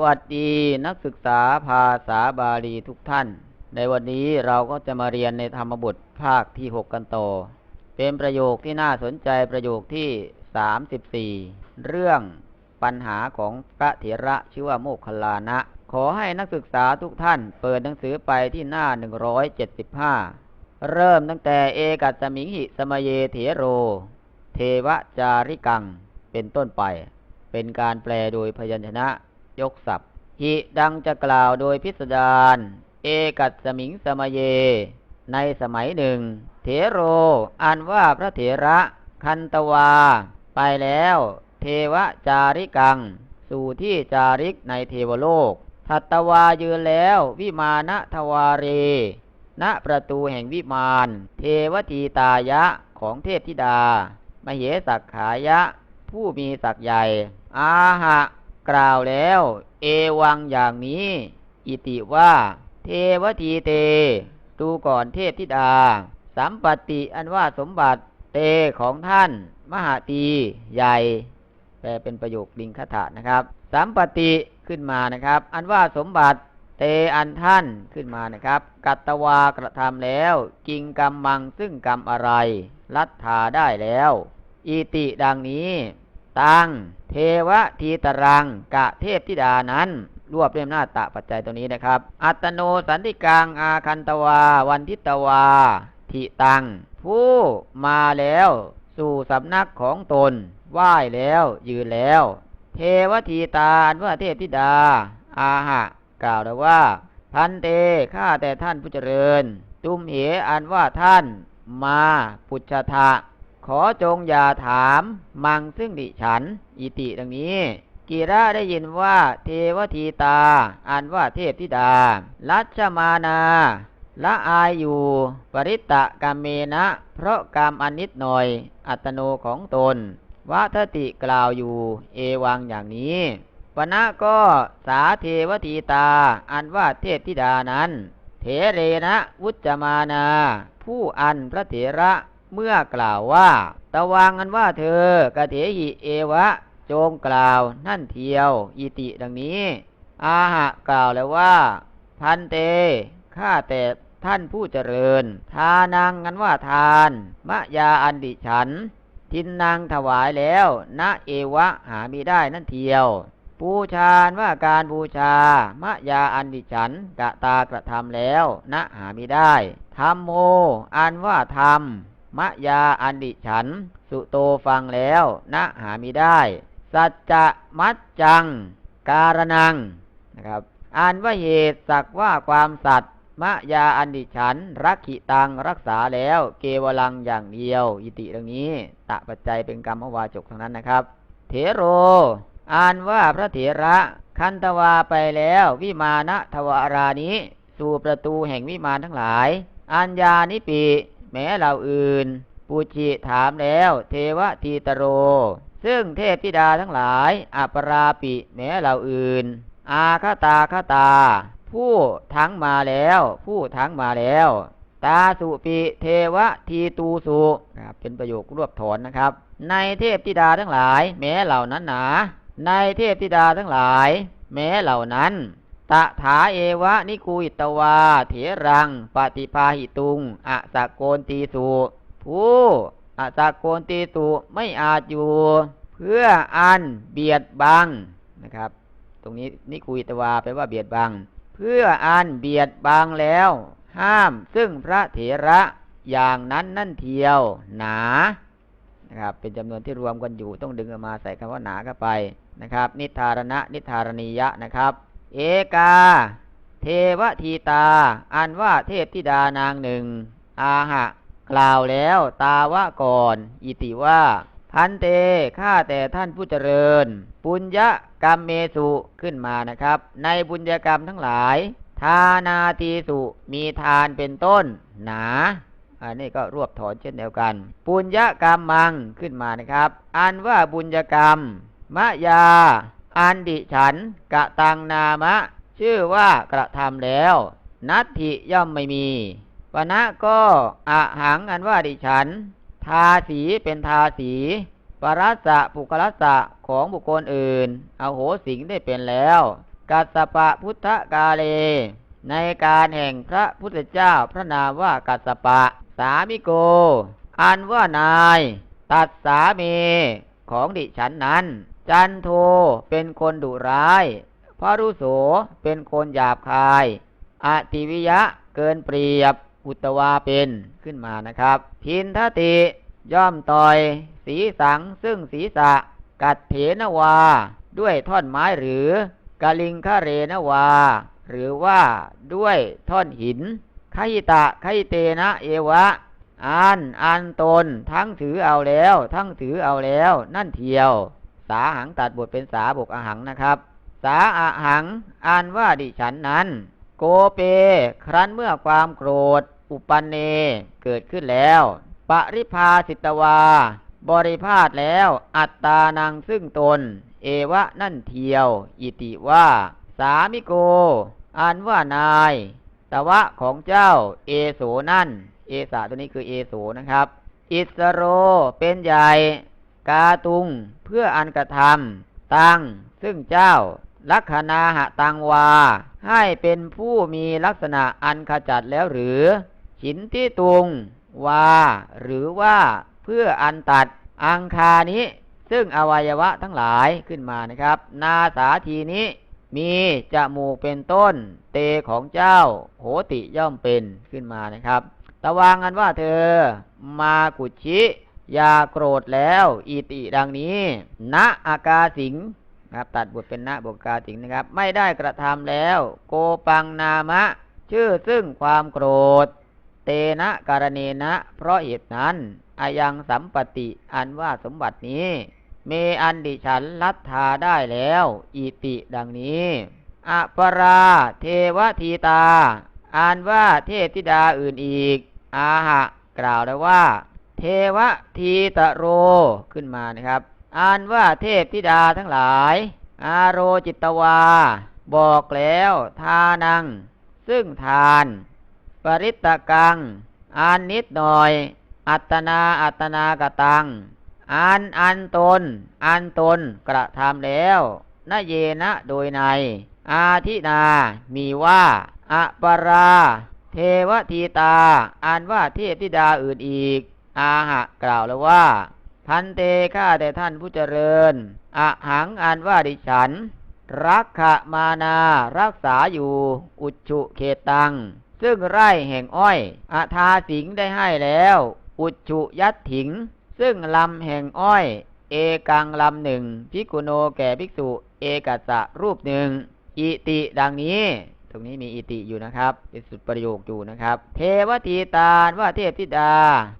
สวัสดีนักศึกษาภาษาบาลีทุกท่าน ในวันนี้เราก็จะมาเรียนในธรรมบทภาคที่6กันต่อ เป็นประโยคที่น่าสนใจประโยคที่34เรื่องปัญหาของพระเถระชื่อว่าโมคคลานะ ขอให้นักศึกษาทุกท่านเปิดหนังสือไปที่หน้า175เริ่มตั้งแต่เอกัสสมิงหิสมเยเถโร เทวจาริกัง เป็นต้นไป เป็นการแปลโดยพยัญชนะ ยกศัพท์หิดังจะกล่าวโดยพิสดารเอกัสสมิงสมเย ในสมัยหนึ่ง เถโรอันว่าพระเถระคันตวา ไปแล้ว เทวจาริกัง สู่ที่จาริกในเทวโลกทัตตวายืนแล้ววิมาณทวาเร ณประตูแห่งวิมานเทวทีตายะของเทพธิดา มเหสักขายะ ผู้มีศักย์ใหญ่ อาหะ กล่าวแล้ว เอวังอย่างนี้ อิติว่า เทวทีเต ดูก่อนเทพธิดา สัมปติอันว่าสมบัติเตของท่าน มหาตีใหญ่ แปลเป็นประโยคลิงคถะนะครับ สัมปติขึ้นมานะครับ อันว่าสมบัติเตอันท่านขึ้นมานะครับ กัตตวากระทำแล้ว กิงกรรมมังซึ่งกรรมอะไร ลัทธาได้แล้ว อิติดังนี้ ตัง เทวทีตรัง กะเทพธิดานั้นรวบเรียมหน้าตะปัจจัยตัวนี้นะครับ อัตโนสันติกังอาคันตวา วันทิตวาทิตัง ผู้มาแล้วสู่สำนักของตน ไหว้แล้วยืนแล้ว เทวทีตาอันว่าเทพธิดา อาหะ กล่าวแล้วว่า พันเตข้าแต่ท่านผู้เจริญ ตุมเหอันว่าท่านมาปุจฉทะ ขอจงอย่าถามมังซึ่งดิฉัน อิติดังนี้กีระได้ยินว่าเทวทีตา อันว่าเทพธิดา ลัชมานาละอายอยู่ ปริตตะกรรมเมนะ เพราะกรรมอันนิดหน่อย อัตโนของตนวัทติกล่าวอยู่ เอวังอย่างนี้ปณะก็สาเทวทีตา อันว่าเทพธิดานั้น เถเรนะวุจมานา ผู้อันพระเถระ เมื่อกล่าวว่า ตะวังอันว่าเธอกะเถหิเอวะ จงกล่าวนั่นเทียว อิติดังนี้ อาหะกล่าวแล้วว่า พันเตข้าแต่ท่านผู้เจริญ ทานังอันว่าทาน มะยาอันดิฉัน ทินนางถวายแล้วณเอวะหามีได้นั่นเทียวบูชาว่าการบูชามะยาอันดิฉันกะตากระทำแล้วณหามีได้ธรรมโม อันว่าธรรม มะยาอันดิฉัน สุโตฟังแล้วณหามีได้ สัจจะมัจจัง การนังนะครับอ่านว่าเหตุสักว่าความสัตย์มะยาอันดิฉัน รักขิตังรักษาแล้ว เกวลังอย่างเดียว อิติดังนี้ ตะปัจจัยเป็นกรรมวาจกทั้งนั้นนะครับ เถโร อ่านว่าพระเถระคันตวาไปแล้ว วิมาณทวารานี้ สู่ประตูแห่งวิมานทั้งหลาย อัญญานิปี แม้เหล่าอื่น ปูจิถามแล้ว เทวทีตโร ซึ่งเทพธิดาทั้งหลายอัปราปิแม้เหล่าอื่น อาคตาคตา ผู้ทั้งมาแล้ว ผู้ทั้งมาแล้ว ตาสุปิเทวทีตูสุนะครับเป็นประโยครวบถอนนะครับ ในเทพธิดาทั้งหลาย แม้เหล่านั้นหนา ในเทพธิดาทั้งหลาย แม้เหล่านั้น ตะถาเอวะนิกุยตวา เถรัง ปฏิภาหิตุงอะสะโกนตีสุผู้อะสะโกนตีสุไม่อาจอยู่ เพื่ออันเบียดบังนะครับ ตรงนี้นิคุยตวาแปลว่าเบียดบัง เพื่ออันเบียดบังแล้ว ห้ามซึ่งพระเถระอย่างนั้นนั่นเทียว หนานะครับเป็นจำนวนที่รวมกันอยู่ต้องดึงออกมาใส่คำว่าหนาเข้าไปนะครับ นิทารณะนิทารณียะนะครับ เอกา เทวทีตา อันว่าเทพธิดานางหนึ่ง อาหะ กล่าวแล้วตาวะก่อน อิติว่า พันเตข้าแต่ท่านผู้เจริญ ปุญญกรรมเมสุขึ้นมานะครับ ในบุญญกรรมทั้งหลาย ทานาทีสุมีทานเป็นต้น หนาอันนี้ก็รวบถอนเช่นเดียวกัน ปุญญกรรมมังขึ้นมานะครับ อันว่าบุญญกรรม มะยา อันดิฉันกะตังนามะ ชื่อว่ากระทำแล้ว นัตถิย่อมไม่มีปณะก็อะหังอันว่าดิฉัน ทาสีเป็นทาสีปรัสสะปุคลัสสะของบุคคลอื่น เอาโหสิงได้เป็นแล้ว กัสปะพุทธกาเล ในการแห่งพระพุทธเจ้าพระนามว่ากัสปะ สามิโก อันว่านาย ตัดสามีของดิฉันนั้น จันโทเป็นคนดุร้าย พระรุโสเป็นคนหยาบคาย อติวิยะเกินเปรียบ อุตวาเป็นขึ้นมานะครับ พินทติย่อมต่อย สีสังซึ่งศีรษะ กัดเถนวา ด้วยท่อนไม้หรือกาลิงคาเรนวา หรือว่าด้วยท่อนหินขยิตะขยิเตนะเอวะอันอันตนทั้งถือเอาแล้ว ทั้งถือเอาแล้ว นั่นเทียว สาหังตัดบทเป็นสาบกอหังนะครับ สาอาหังอ่านว่าดิฉันนั้น โกเป ครั้นเมื่อความโกรธ อุปันเน เกิดขึ้นแล้วปริภาสิตวา บริพาทแล้วอัตตานังซึ่งตน เอวะนั่นเทียว อิติว่า สามิโกอ่านว่านายตวะของเจ้า เอโสนั่น เอสาตัวนี้คือเอโสนะครับ อิสโรเป็นใหญ่ กาตุง เพื่ออันกระทำตัง ซึ่งเจ้า ลักขณาหะตังวา ให้เป็นผู้มีลักษณะอันขจัดแล้วหรือ ฉินที่ตุง วา หรือว่าเพื่ออันตัดอังคานี้ซึ่งอวัยวะทั้งหลายขึ้นมานะครับ นาสาทีนี้ มีจมูกเป็นต้น เตของเจ้า โหติย่อมเป็นขึ้นมานะครับ ตะวางกันว่าเธอ มากุชิ อย่าโกรธแล้วอีติดังนี้ ณอากาสิงนะครับตัดบทเป็นณบวกกาสิงนะครับ ไม่ได้กระทำแล้ว โกปังนามะ ชื่อซึ่งความโกรธ เตนะการเนนะ เพราะเหตุนั้นอายังสัมปติอันว่าสมบัตินี้ เมอันดิฉันลัทธาได้แล้วอีติดังนี้อปราเทวทีตา อ่านว่าเทพธิดาอื่นอีก อาหะ กล่าวแล้วว่า เทวทีตโรขึ้นมานะครับ อ่านว่าเทพธิดาทั้งหลาย อาโรจิตวา บอกแล้วทานัง ซึ่งทาน ปริตกัง อ่านนิดหน่อย อัตนาอัตนากตังอ่านอันตนอันตนกระทำแล้วนเยนะโดยใน อาทินา มีว่าอปรา เทวทีตาอ่านว่าเทพธิดาอื่นอีก อาหะกล่าวแล้วว่า พันเตข้าแต่ท่านผู้เจริญอะหังอ่านว่าดิฉัน รักขมานารักษาอยู่ อุจฉุเขตัง ซึ่งไร่แห่งอ้อยอาทาสิงได้ให้แล้ว อุจฉุยัดถิง ซึ่งลำแห่งอ้อย เอกังลำหนึ่งพิกุโนแก่ภิกษุ เอกัสะรูปหนึ่งอิติดังนี้ ตรงนี้มีอิติอยู่นะครับ เป็นสุดประโยคอยู่นะครับ เทวทีตาว่าเทพธิดา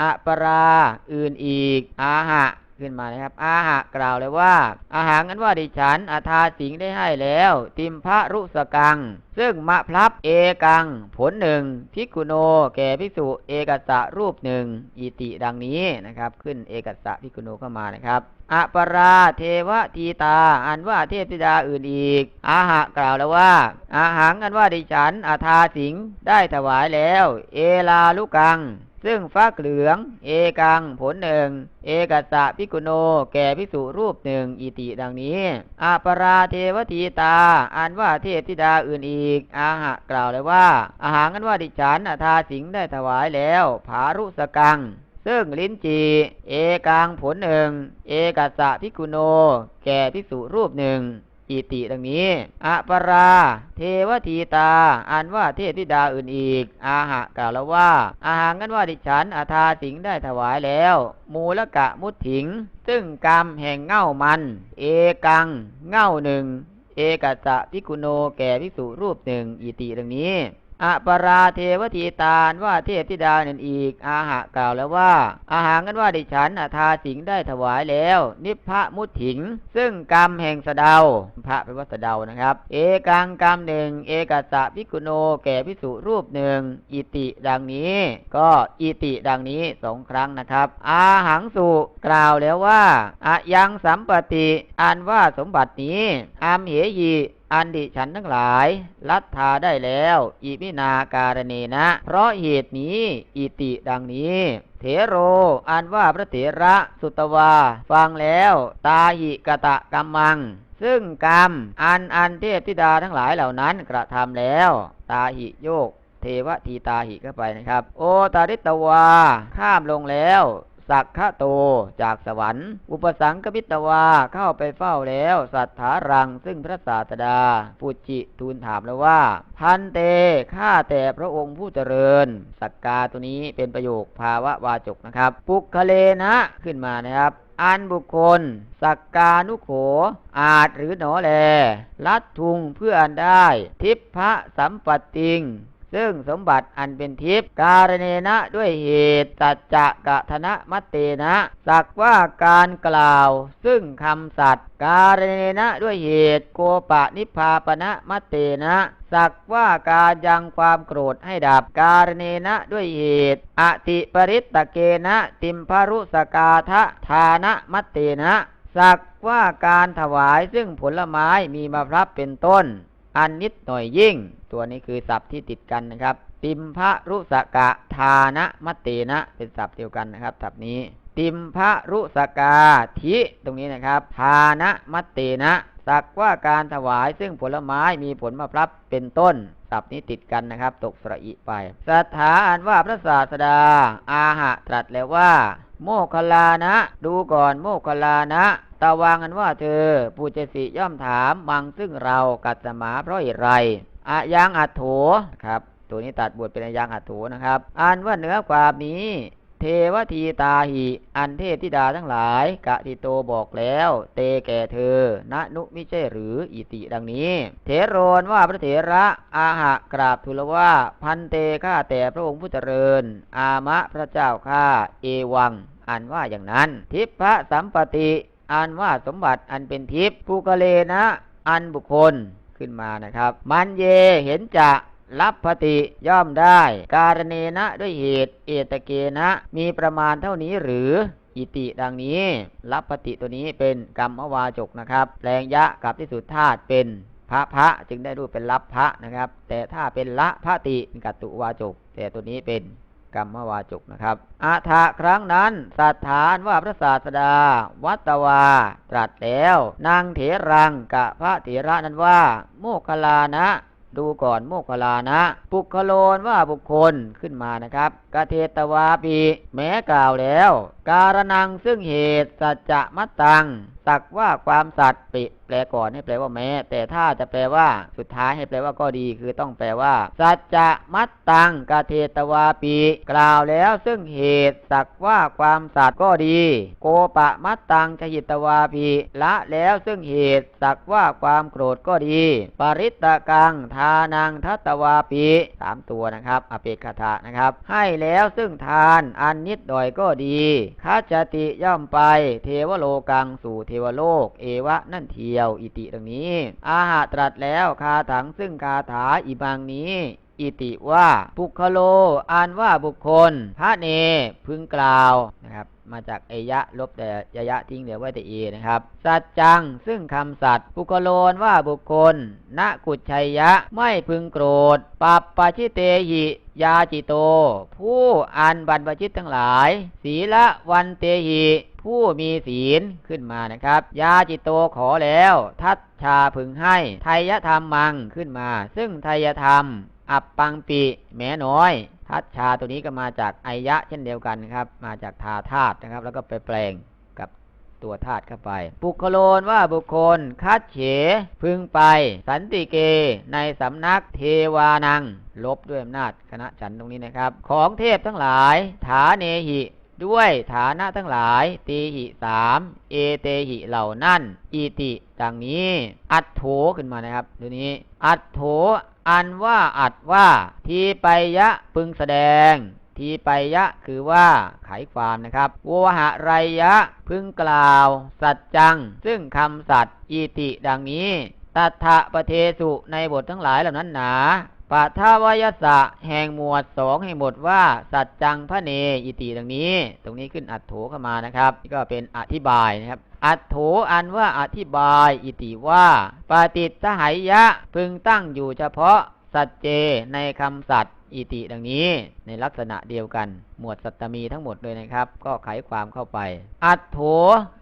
อะปรา อื่นอีก อาหะ ขึ้นมานะครับ อาหะกล่าวเลยว่า อาหารนั้นว่าดิฉันอาทาสิงได้ให้แล้ว ติมพระรุสกัง ซึ่งมะพลับเอกัง ผลหนึ่งพิกุโน แก่ภิกษุเอกสะรูปหนึ่งอิติดังนี้นะครับ ขึ้นเอกสะพิกุโนเข้ามานะครับอปราเทวทีตา อันว่าเทพธิดาอื่นอีก อาหะกล่าวแล้วว่า อาหารอันว่าดิฉันอาทาสิงได้ถวายแล้ว เอลาลุกัง ซึ่งฟักเหลือง เอกัง ผลหนึ่ง เอกัสะพิกุโน แก่ภิกษุรูปหนึ่งอิติดังนี้อาปราเทวทีตา อันว่าเทพธิดาอื่นอีก อาหะกล่าวเลยว่า อาหารอันว่าดิฉันอาทาสิงได้ถวายแล้ว ผารุสกังซึ่งลิ้นจี เอกางผลหนึ่ง เอกัสะพิกุโน แก่ภิกษุรูปหนึ่ง อิติดังนี้อปรา เทวทีตา อันว่าเทพธิดาอื่นอีก อาหะกล่าวแล้วว่า อาหารกันว่าดิฉันอาทาสิงได้ถวายแล้ว มูลกะมุดถิง ซึ่งกรรมแห่งเง่ามัน เอกัง เง่าหนึ่ง เอกัสะพิกุโนแก่ภิกษุรูปหนึ่งอิติดังนี้ อปราเทวทีตาลว่าเทพธิดานั่นอีก อาหะกล่าวแล้วว่า อาหารกันว่าดิฉันอาทาสิงได้ถวายแล้ว นิพพะมุถิง ซึ่งกรรมแห่งสเดาพระเป็นว่าสเดานะครับ เอกังกรรมหนึ่ง เอกัสสะพิกุโนแก่พิสุรูปหนึ่ง อิติดังนี้ ก็อิติดังนี้สองครั้งนะครับ อาหังสุกล่าวแล้วว่าอะยังสัมปติอันว่าสมบัตินี้อามเหยี อันดิฉันทั้งหลาย ลัทธาได้แล้ว อิมินาการเนนะ เพราะเหตุนี้อิติดังนี้เถโร อันว่าพระเถระสุตวา ฟังแล้ว ตาหิกะตะกัมมัง ซึ่งกรรม อันอันเทพธิดาทั้งหลายเหล่านั้นกระทำแล้ว ตาหิโยก เทวทีตาหิเข้าไปนะครับ โอตาริตวา ข้ามลงแล้ว สักขะโตจากสวรรค์ อุปสังกมิตวาเข้าไปเฝ้าแล้ว สัทธารังซึ่งพระศาสดา ปุจจิทูลถามแล้วว่า พันเตข้าแต่พระองค์ผู้เจริญ สักกาตัวนี้เป็นประโยคภาวะวาจกนะครับ ปุคเลนะขึ้นมานะครับอันบุคคล สักกานุโข อาจหรือหนอแล ลัดทุงเพื่ออันได้ ทิพพะสัมปติง ซึ่งสมบัติอันเป็นทิพย์การเนนะด้วยเหตุสัจจะกะธนะมัตเตนะ สักว่าการกล่าว ซึ่งคำสัตย์การเนนะด้วยเหตุโกปะนิพพาปณะมัตเตนะสักว่าการยังความโกรธให้ดับการเนนะด้วยเหตุ อติปริตตะเกนะติมพรุสกาทะทานะมัตเตนะ สักว่าการถวายซึ่งผลไม้มีมาพรับเป็นต้น อันนิดหน่อยยิ่ง ตัวนี้คือศัพท์ที่ติดกันนะครับติมพระรุสกะทานะมะตเตนะเป็นศัพท์เดียวกันนะครับศัพท์นี้ ติมพระรุสกาทิตรงนี้นะครับทานะมะตเตนะสักว่าการถวายซึ่งผลไม้มีผลมะพร้าบเป็นต้น ศัพท์นี้ติดกันนะครับ ตกสระอิไปสถาอันว่าพระศาสดา อาหะตรัสแล้วว่า โมคลานะ ดูก่อนโมคลานะตาวางอันว่าเธอปูเจสิย่อมถามมังซึ่งเรากัดสมาเพราะเหตุไรอายังอัดโถครับ ตัวนี้ตัดบทเป็นอายังอัดโถนะครับอ่านว่าเนื้อความนี้ ทวทีตาหิ อันเทพธิดาทั้งหลาย กะทิโตบอกแล้ว เตแก่เธอ ณนุมิใช่หรืออิติดังนี้ เถโรนว่าพระเถระอาหะกราบทูลว่า พันเตข้าแต่พระองค์ผู้เจริญ อามะพระเจ้าข้าเอวัง อันว่าอย่างนั้น ทิพพะสัมปติอันว่าสมบัติอันเป็นทิพภูกเลนะ อันบุคคลขึ้นมานะครับ มันเยเห็นจะ รับพติย่อมได้ การเนนะด้วยเหตุ เอตเกนะมีประมาณเท่านี้หรืออิติดังนี้ รับพติตัวนี้เป็นกรรมวาจกนะครับแปลงยะกับที่สุดธาตุเป็นพระพระจึงได้รูปเป็นรับพระนะครับ แต่ถ้าเป็นละพระติเป็นกัตตุวาจก แต่ตัวนี้เป็นกรรมวาจกนะครับอาถะครั้งนั้นสัทธานว่าพระศาสดา วัตวา ตรัสแล้ว นางเถรังกะพระเถระนั้นว่า โมคลานะ ดูก่อนโมคคลลานะ ปุคโลนว่าบุคคลขึ้นมานะครับ กเทตวาปีแม้กล่าวแล้ว การนังซึ่งเหตุสัจจะมัตตังสักว่าความสัตย์ปิแปลก่อนให้แปลว่าแม้ แต่ถ้าจะแปลว่าสุดท้ายให้แปลว่าก็ดีคือต้องแปลว่า สัจจะมัตตังกาเทตวาปีกล่าวแล้วซึ่งเหตุสักว่าความสัตย์ก็ดี โกปะมัตตังชหิตวาปีละแล้วซึ่งเหตุสักว่าความโกรธก็ดี ปริตตะกังทานังทัตวาปีสามตัวนะครับอเปกขะนะครับ ให้แล้วซึ่งทานอันนิดหน่อยก็ดีคัจจติย่อมไป เทวโลกังสู่เทวโลก เอวะนั่นเทียว อิติดังนี้ อาหาตรัสแล้วคาถังซึ่งคาถาอีบางนี้อิติว่าปุคโลอ่านว่าบุคคล พระเนพึงกล่าวนะครับ มาจากเอยะลบแต่ยะยะทิ้งเหลือไว้แต่เอนะครับ สัจจังซึ่งคำสัตว์ปุคโลนว่าบุคคลณกุชัยยะไม่พึงโกรธ ปัปปะชิเตหิ ยาจิโต ผู้อันบรรพชิตทั้งหลาย ศีละวันเตหิผู้มีศีลขึ้นมานะครับ ยาจิโตขอแล้ว ทัตชาพึงให้ไทยธรรมมังขึ้นมา ซึ่งไทยธรรม อัปปังปิ แม้น้อย ทัตชาตัวนี้ก็มาจากไอยะเช่นเดียวกันนะครับ มาจากทาธาตุนะครับ แล้วก็ไปแปลง ตัวธาตุเข้าไป ปุคโลนว่าบุคคล คัดเฉ พึงไป สันติเก ในสำนักเทวานัง ลบด้วยอำนาจคณะฉันตรงนี้นะครับ ของเทพทั้งหลาย ฐาเนหิด้วยฐานะทั้งหลายตีหิสามเอเตหิเหล่านั่นอีติดังนี้ อัดโถขึ้นมานะครับตัวนี้ อัดโถอันว่าอัดว่า ทีไปยะพึงแสดง ทีไปยะคือว่าไขความนะครับโวหะไรยะ พึงกล่าว สัจจัง ซึ่งคำสัตย์อีติดังนี้ตัทะปะเทสุในบททั้งหลายเหล่านั้นหนาปะทาวายสะแห่งหมวดสองให้หมดว่า สัจจังพระเนอิติดังนี้ ตรงนี้ขึ้นอัดโถเข้ามานะครับนี่ก็เป็นอธิบายนะครับ อัดโถอันว่าอธิบายอิติว่าปฏิทหายะพึงตั้งอยู่เฉพาะสัจเจในคำสัตย์อิติดังนี้ในลักษณะเดียวกัน หมวดสัตตมีทั้งหมดเลยนะครับ ก็ไขความเข้าไป อัตโถ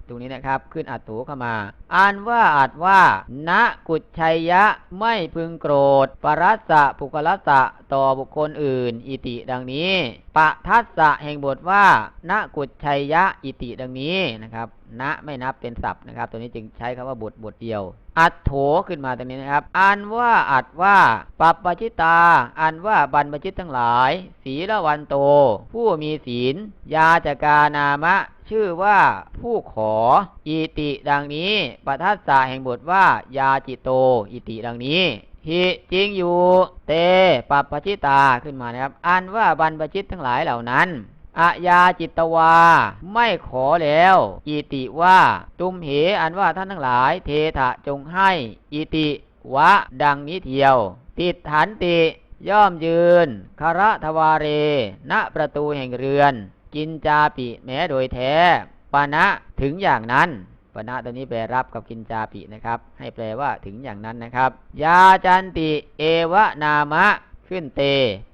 ตรงนี้นะครับ ขึ้นอัตโถเข้ามา อ่านว่าอัดว่า ณกุจชัยยะไม่พึงโกรธ ปรัสสะปุกลัสสะต่อบุคคลอื่น อิติดังนี้ปะทัสสะแห่งบทว่าณกุจชัยยะอิติดังนี้นะครับณไม่นับเป็นศัพท์นะครับ ตัวนี้จึงใช้คำว่าบทบทเดียว อัดโถขึ้นมาตรงนี้นะครับอ่านว่าอัดว่าปัปปชิตาอ่านว่าบรรพชิตทั้งหลาย ศีละวันโต ผู้มีศีล ยาจกานามะ ชื่อว่าผู้ขอ อิติดังนี้ปทัสสะแห่งบทว่า ยาจิโต อิติดังนี้หิจริงอยู่ เตปัปปชิตาขึ้นมานะครับอ่านว่าบรรพชิตทั้งหลายเหล่านั้นอะยาจิตวา ไม่ขอแล้ว อิติว่า ตุมเหอันว่าท่านทั้งหลาย เทถะจงให้ อิติ วะ ดังนี้เทียว ติดฐานติ ย่อมยืนคาระทวาเร ณประตูแห่งเรือน กินจาปิแม้โดยแท้ปานะถึงอย่างนั้นปานะตัวนี้แปลรับกับกินจาปินะครับ ให้แปลว่าถึงอย่างนั้นนะครับ ยาจันติเอวนามะ ขึ้นเต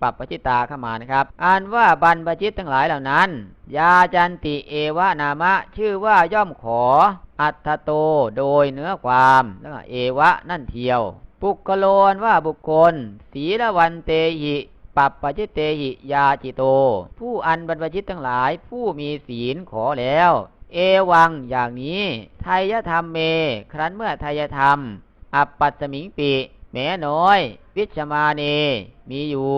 ปรับปชิตาเข้ามานะครับ อ่านว่าบรรพชิตทั้งหลายเหล่านั้น ยาจันติเอวนามะ ชื่อว่าย่อมขอ อัตถโตโดยเนื้อความแล้วเอวะนั่นเทียว ปุกโลนว่าบุคคลศีลวันเตหิปัปปจิตเตหิยาจิโต ผู้อันบรรพชิตทั้งหลาย ผู้มีศีลขอแล้ว เอวังอย่างนี้ไทยธรรมเม ครั้นเมื่อไทยธรรม อัปปัตสมิงปิแม้น้อย วิชมาเน มีอยู่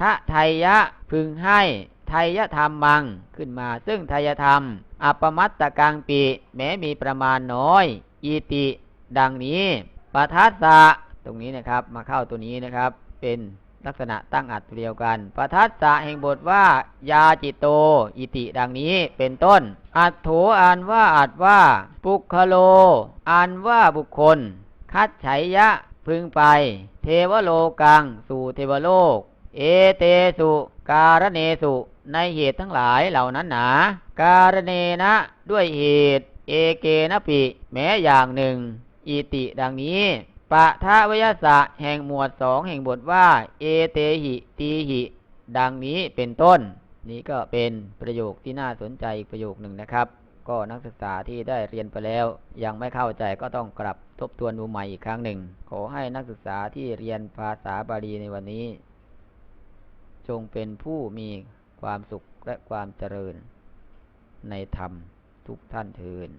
ทะไทยะพึงให้ไทยธรรมมังขึ้นมา ซึ่งไทยธรรม อัปมัตตกังปิ แม้มีประมาณน้อย อีติ ดังนี้ปทัสสะ ตรงนี้นะครับ มาเข้าตัวนี้นะครับ เป็นลักษณะตั้งอัดเดียวกันปทัสสะแห่งบทว่า ยาจิตโต อิติดังนี้เป็นต้น อัตโถอ่านว่าอัดว่า ปุคโลอ่านว่าบุคคล คัดไฉยะพึงไป เทวโลกัง สู่เทวโลก เอเตสุการเนสุ ในเหตุทั้งหลายเหล่านั้นหนา การเนนะด้วยเหตุ เอเกนะปิ แม้อย่างหนึ่ง อิติดังนี้ ปะทะวยสะแห่งหมวดสองแห่งบทว่า เอเตหิตีหิ ดังนี้เป็นต้น นี้ก็เป็นประโยคที่น่าสนใจอีกประโยคหนึ่งนะครับ ก็นักศึกษาที่ได้เรียนไปแล้ว ยังไม่เข้าใจก็ต้องกลับทบทวนดูใหม่อีกครั้งหนึ่ง ขอให้นักศึกษาที่เรียนภาษาบาลีในวันนี้ จงเป็นผู้มีความสุขและความเจริญในธรรมทุกท่านเทิน